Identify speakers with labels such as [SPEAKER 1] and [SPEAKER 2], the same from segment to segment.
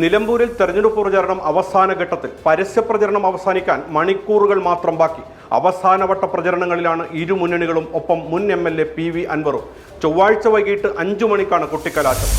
[SPEAKER 1] നിലമ്പൂരിൽ തെരഞ്ഞെടുപ്പ് പ്രചാരണം അവസാന ഘട്ടത്തിൽ പരസ്യ പ്രചരണം അവസാനിക്കാൻ മണിക്കൂറുകൾ മാത്രം ബാക്കി. അവസാനവട്ട പ്രചരണങ്ങളിലാണ് ഇരു മുന്നണികളും ഒപ്പം മുൻ M L A P V അൻവറും. ചൊവ്വാഴ്ച വൈകിട്ട് അഞ്ചു മണിക്കാണ് കുട്ടിക്കലാശം.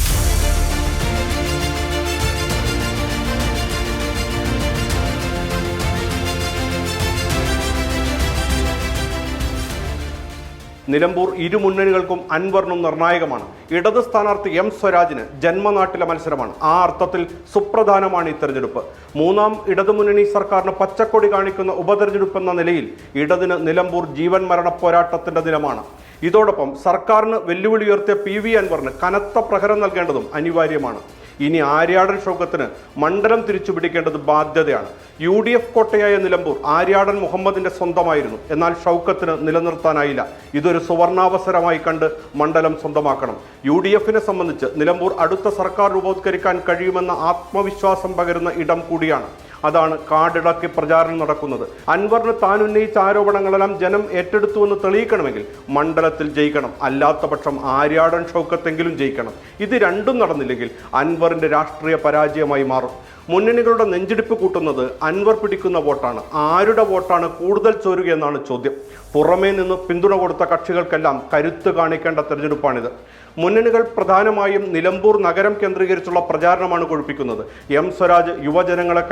[SPEAKER 1] നിലമ്പൂർ ഇരുമുന്നണികൾക്കും അൻവറിനും നിർണായകമാണ്. ഇടത് സ്ഥാനാർത്ഥി എം സ്വരാജിന് ജന്മനാട്ടിലെ മത്സരമാണ്. ആ അർത്ഥത്തിൽ സുപ്രധാനമാണ് ഈ തെരഞ്ഞെടുപ്പ്. മൂന്നാം ഇടതുമുന്നണി സർക്കാരിന് പച്ചക്കൊടി കാണിക്കുന്ന ഉപതെരഞ്ഞെടുപ്പ് എന്ന നിലയിൽ ഇടതിന് നിലമ്പൂർ ജീവൻ മരണ പോരാട്ടത്തിന്റെ ദിനമാണ്. ഇതോടൊപ്പം സർക്കാരിന് വെല്ലുവിളി ഉയർത്തിയ പി വി അൻവറിന് കനത്ത പ്രഹരം നൽകേണ്ടതും അനിവാര്യമാണ്. ഇനി ആര്യാടൻ ഷൗക്കത്തിന് മണ്ഡലം തിരിച്ചുപിടിക്കേണ്ടത് ബാധ്യതയാണ്. യു ഡി എഫ് കോട്ടയായ നിലമ്പൂർ ആര്യാടൻ മുഹമ്മദിന്റെ സ്വന്തമായിരുന്നു. എന്നാൽ ഷൗക്കത്തിന് നിലനിർത്താനായില്ല. ഇതൊരു സുവർണാവസരമായി കണ്ട് മണ്ഡലം സ്വന്തമാക്കണം. യു ഡി എഫിനെ സംബന്ധിച്ച് നിലമ്പൂർ അടുത്ത സർക്കാർ രൂപവത്കരിക്കാൻ കഴിയുമെന്ന ആത്മവിശ്വാസം പകരുന്ന ഇടം കൂടിയാണ്. അതാണ് കാടിളക്കി പ്രചാരണം നടക്കുന്നത്. അൻവറിന് താൻ ഉന്നയിച്ച ആരോപണങ്ങളെല്ലാം ജനം ഏറ്റെടുത്തുവെന്ന് തെളിയിക്കണമെങ്കിൽ മണ്ഡലത്തിൽ ജയിക്കണം. അല്ലാത്ത പക്ഷം ആര്യാടൻ ഷൗക്കത്തെങ്കിലും ജയിക്കണം. ഇത് രണ്ടും നടന്നില്ലെങ്കിൽ അൻവറിന്റെ രാഷ്ട്രീയ പരാജയമായി മാറും. മുന്നണികളുടെ നെഞ്ചിടിപ്പ് കൂട്ടുന്നത് അൻവർ പിടിക്കുന്ന വോട്ടാണ്. ആരുടെ വോട്ടാണ് കൂടുതൽ ചോരുക എന്നാണ് ചോദ്യം. പുറമേ നിന്ന് പിന്തുണ കൊടുത്ത കക്ഷികൾക്കെല്ലാം കരുത്ത് കാണിക്കേണ്ട തെരഞ്ഞെടുപ്പാണിത്. മുന്നണികൾ പ്രധാനമായും നിലമ്പൂർ നഗരം കേന്ദ്രീകരിച്ചുള്ള പ്രചാരണമാണ് കൊഴുപ്പിക്കുന്നത്. എം സ്വരാജ് യുവജനങ്ങളെ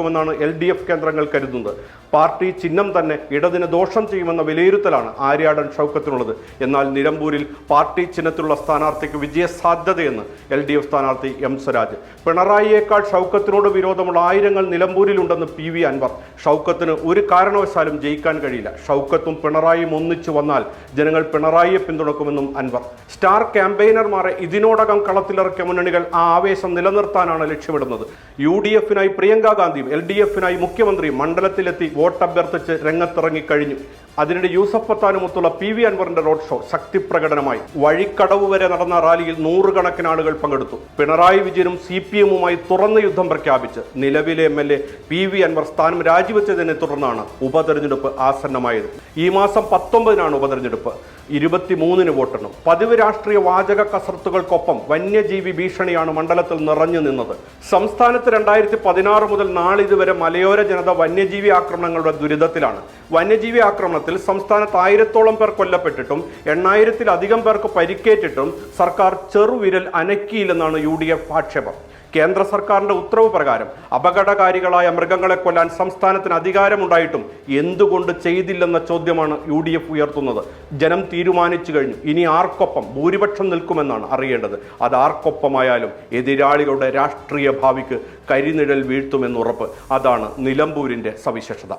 [SPEAKER 1] കയ്യിലെടുക്കുമെന്നാണ് എൽ ഡി എഫ് കേന്ദ്രങ്ങൾ കരുതുന്നത്. പാർട്ടി ചിഹ്നം തന്നെ ഇടതിന് ദോഷം ചെയ്യുമെന്ന വിലയിരുത്തലാണ് ആര്യാടൻ ഷൗക്കത്തിനുള്ളത്. എന്നാൽ നിലമ്പൂരിൽ പാർട്ടി ചിഹ്നത്തിലുള്ള സ്ഥാനാർത്ഥിക്ക് വിജയ സാധ്യതയെന്ന് എൽ ഡി എഫ് സ്ഥാനാർത്ഥി എം സ്വരാജ്. പിണറായിയേക്കാൾ ഷൗക്കത്തിനോട് വിരോധമുള്ള ആയിരങ്ങൾ നിലമ്പൂരിലുണ്ടെന്ന് പി വി അൻവർ. ഷൗക്കത്തിന് ഒരു കാരണവശാലും ജയിക്കാൻ കഴിയില്ല. ഷൗക്കത്തും പിണറായിയും ഒന്നിച്ചു വന്നാൽ ജനങ്ങൾ പിണറായിയെ പിന്തുണക്കുമെന്നും അൻവർ. സ്റ്റാർ ക്യാമ്പയിനർമാരെ ഇതിനോടകം കളത്തിലിറക്കിയ മുന്നണികൾ ആ ആവേശം നിലനിർത്താനാണ് ലക്ഷ്യമിടുന്നത്. യു ഡി എഫിനായി പ്രിയങ്ക ഗാന്ധിയും എൽ ഡി എഫിനായി മുഖ്യമന്ത്രി മണ്ഡലത്തിലെത്തി വോട്ട് അഭ്യർത്ഥിച്ച് രംഗത്തിറങ്ങിക്കഴിഞ്ഞു അതിനിടെ യൂസഫ് പത്താനുമൊത്തുള്ള പി വി അൻവറിന്റെ റോഡ് ഷോ ശക്തിപ്രകടനമായി വഴിക്കടവ് വരെ നടന്ന റാലിയിൽ നൂറുകണക്കിന് ആളുകൾ പങ്കെടുത്തു. പിണറായി വിജയനും സി പി എമ്മുമായി തുറന്ന യുദ്ധം പ്രഖ്യാപിച്ച് നിലവിലെ M L A P V Anvar സ്ഥാനം രാജിവെച്ചതിനെ തുടർന്നാണ് ഉപതെരഞ്ഞെടുപ്പ് ആസന്നമായത്. ഈ മാസം പത്തൊമ്പതിനാണ് ഉപതെരഞ്ഞെടുപ്പ്. ഇരുപത്തിമൂന്നിന് വോട്ടെണ്ണും. പതിവ് രാഷ്ട്രീയ വാചക കസർത്തുകൾക്കൊപ്പം വന്യജീവി ഭീഷണിയാണ് മണ്ഡലത്തിൽ നിറഞ്ഞു നിന്നത്. സംസ്ഥാനത്ത് രണ്ടായിരത്തി പതിനാറ് മുതൽ നാളിതുവരെ മലയോര ജനത വന്യജീവി ആക്രമണങ്ങളുടെ ദുരിതത്തിലാണ്. വന്യജീവി ആക്രമണത്തിൽ സംസ്ഥാനത്ത് ആയിരത്തോളം പേർ കൊല്ലപ്പെട്ടിട്ടും എണ്ണായിരത്തിലധികം പേർക്ക് പരിക്കേറ്റിട്ടും സർക്കാർ ചെറുവിരൽ അനക്കിയില്ലെന്നാണ് യു ഡി എഫ് ആക്ഷേപം. കേന്ദ്ര സർക്കാരിന്റെ ഉത്തരവ് പ്രകാരം അപകടകാരികളായ മൃഗങ്ങളെ കൊല്ലാൻ സംസ്ഥാനത്തിന് അധികാരമുണ്ടായിട്ടും എന്തുകൊണ്ട് ചെയ്തില്ലെന്ന ചോദ്യമാണ് യു ഡി എഫ് ഉയർത്തുന്നത്. ജനം തീരുമാനിച്ചു കഴിഞ്ഞു. ഇനി ആർക്കൊപ്പം ഭൂരിപക്ഷം നിൽക്കുമെന്നാണ് അറിയേണ്ടത്. അത് ആർക്കൊപ്പമായാലും എതിരാളികളുടെ രാഷ്ട്രീയ ഭാവിക്ക് കരിനിഴൽ വീഴ്ത്തുമെന്നുറപ്പ്. അതാണ് നിലമ്പൂരിന്റെ സവിശേഷത.